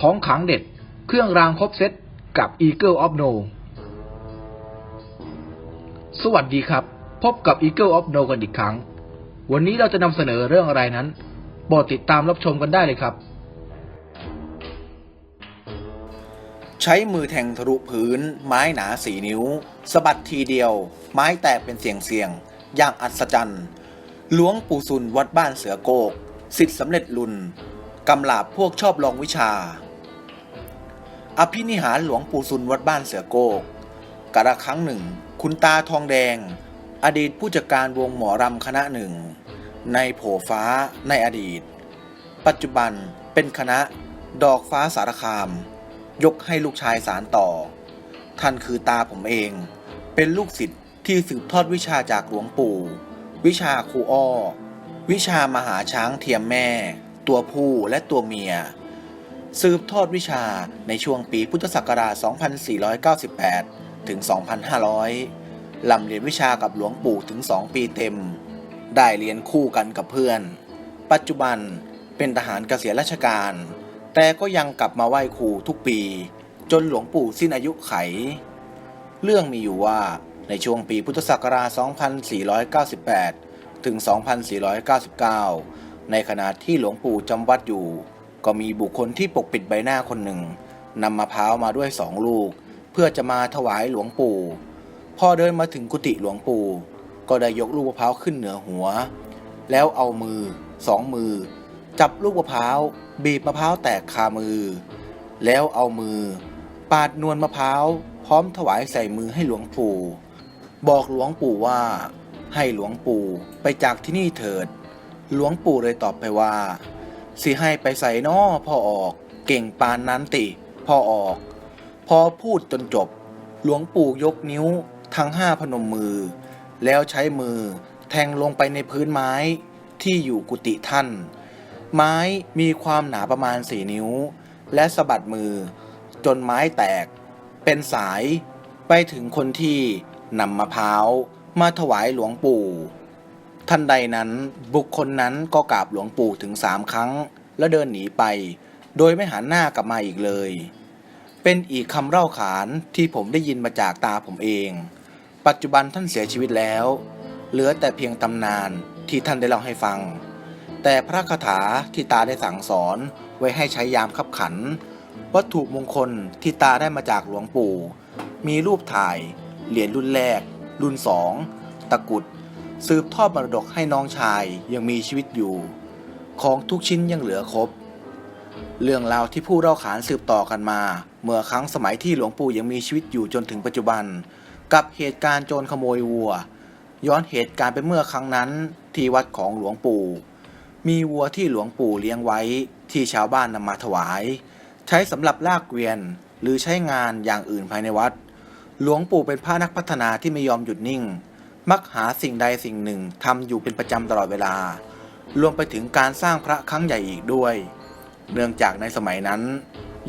ของขังเด็ด เครื่องรางครบเซตกับ Eagle of No สวัสดีครับ พบกับ Eagle of No กันอีกครั้ง วันนี้เราจะนำเสนอเรื่องอะไรนั้นโปรดติดตามรับชมกันได้เลยครับ ใช้มือแทงทะลุพื้น ไม้หนาสีนิ้วสะบัดทีเดียว ไม้แตกเป็นเสียงเสียง อย่างอัศจรรย์หลวงปู่ซุนวัดบ้านเสือโกกสิทธิสำเร็จลุนกำลาบพวกชอบลองวิชา อภินิหารหลวงปู่ซุนวัดบ้านเสือโกกกระครั้งหนึ่ง คุณตาทองแดง อดีตผู้จัดการวงหมอรำคณะหนึ่ง ในโผฟ้าในอดีต ปัจจุบันเป็นคณะดอกฟ้าสารคาม ยกให้ลูกชายสารต่อ ท่านคือตาผมเอง เป็นลูกศิษย์ที่สืบทอดวิชาจากหลวงปู่ วิชาครูอ้อ วิชามหาช้างเทียมแม่ ตัวผู้และตัวเมีย สืบทอดวิชาในช่วงปีพุทธศักราช 2498 ถึง 2500 ลำเรียนวิชากับหลวงปู่ถึง 2 ปีเต็ม ได้เรียนคู่กันกับเพื่อน ปัจจุบันเป็นทหารเกษียณราชการ แต่ก็ยังกลับมาไหว้ครูทุกปี จนหลวงปู่สิ้นอายุไข เรื่องมีอยู่ว่าในช่วงปีพุทธศักราช 2498 ถึง 2499 ในขณะที่หลวงปู่จำวัดอยู่ ก็มีบุคคลที่ปกปิดใบหน้าคนหนึ่งนำมะพร้าวมาด้วยสองลูก เพื่อจะมาถวายหลวงปู่ พอเดินมาถึงกุฏิหลวงปู่ ก็ได้ยกลูกมะพร้าวขึ้นเหนือหัว แล้วเอามือสองมือ จับลูกมะพร้าวบีบมะพร้าวแตกคามือ แล้วเอามือ ปาดนวลมะพร้าวพร้อมถวายใส่มือให้หลวงปู่ บอกหลวงปู่ว่า ให้หลวงปู่ไปจากที่นี่เถิด หลวงปู่เลยตอบไปว่า สิให้ไปใส่นอพ่อออก เก่งปานนั้นติ พ่อออก พอพูดจนจบ หลวงปู่ยกนิ้วทั้งห้าพนมมือ แล้วใช้มือแทงลงไปในพื้นไม้ที่อยู่กุฏิท่าน ไม้มีความหนาประมาณสี่นิ้ว และสะบัดมือ จนไม้แตก เป็นสาย ไปถึงคนที่นำมะพร้าว มาถวายหลวงปู่ ทันใดนั้นบุคคลนั้นก็กราบหลวงปู่ถึงสามครั้ง แล้วเดินหนีไป โดยไม่หันหน้ากลับมาอีกเลย เป็นอีกคำเล่าขานที่ผมได้ยินมาจากตาผมเอง ปัจจุบันท่านเสียชีวิตแล้ว เหลือแต่เพียงตำนานที่ท่านได้เล่าให้ฟัง แต่พระคาถาที่ตาได้สั่งสอนไว้ให้ใช้ยามขับขัน วัตถุมงคลที่ตาได้มาจากหลวงปู่ มีรูปถ่าย เหรียญรุ่นแรก รุ่นสองตะกุด สืบทอดมรดกให้น้องชายยังมีชีวิตอยู่ ของทุกชิ้นยังเหลือครบ เรื่องราวที่ผู้เล่าขานสืบต่อกันมา เมื่อครั้งสมัยที่หลวงปู่ยังมีชีวิตอยู่จนถึงปัจจุบัน กับเหตุการณ์โจรขโมยวัว ย้อนเหตุการณ์ไปเมื่อครั้งนั้นที่วัดของหลวงปู่ มีวัวที่หลวงปู่เลี้ยงไว้ที่ชาวบ้านนำมาถวาย ใช้สำหรับลากเกวียนหรือใช้งานอย่างอื่นภายในวัด หลวงปู่เป็นพระนักพัฒนาที่ไม่ยอมหยุดนิ่ง มักหาสิ่งใดสิ่งหนึ่งทำอยู่เป็นประจำตลอดเวลา รวมไปถึงการสร้างพระครั้งใหญ่อีกด้วย เนื่องจากในสมัยนั้น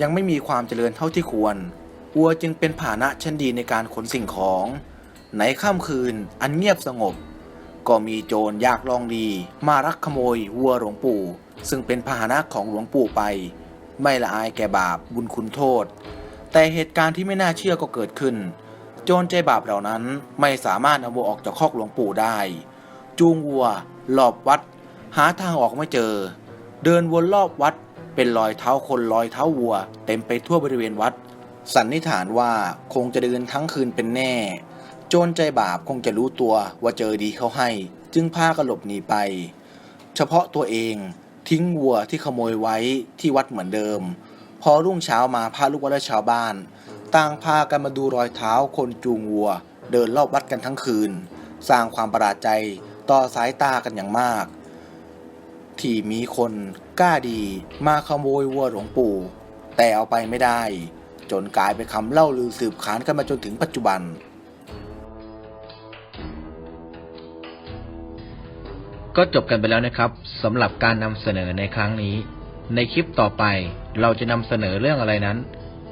ยังไม่มีความเจริญเท่าที่ควรวัวจึงเป็นพานะชั้นดีในการขนสิ่งของ ในค่ำคืนอันเงียบสงบ ก็มีโจรยากลองดี มารักขโมยวัวหลวงปู่ ซึ่งเป็นพาหนะของหลวงปู่ไป ไม่ละอายแก่บาปบุญคุณโทษ แต่เหตุการณ์ที่ไม่น่าเชื่อก็เกิดขึ้น โจรใจบาปเหล่านั้นไม่สามารถเอาวัวออกจากคอกหลวงปู่ได้ จูงวัวรอบวัด หาทางออกไม่เจอ เดินวนรอบวัดเป็นรอยเท้าคนรอยเท้าวัว เต็มไปทั่วบริเวณวัด สันนิษฐานว่าคงจะเดินทั้งคืนเป็นแน่ โจรใจบาปคงจะรู้ตัวว่าเจอดีเขาให้ จึงพากันหลบหนีไป เฉพาะตัวเองทิ้งวัวที่ขโมยไว้ที่วัดเหมือนเดิม พอรุ่งเช้ามาพาลูกวัดและชาวบ้าน ต่างพากันมาดูรอยเท้าคนจูงวัว เดินรอบวัดกันทั้งคืน สร้างความประหลาดใจต่อสายตากันอย่างมาก ที่มีคนกล้าดีมาขโมยวัวหลวงปู่ แต่เอาไปไม่ได้ จนกลายเป็นคำเล่าลือสืบขานกันมาจนถึงปัจจุบัน ก็จบกันไปแล้วนะครับสำหรับการนำเสนอในครั้งนี้ ในคลิปต่อไปเราจะนำเสนอเรื่องอะไรนั้น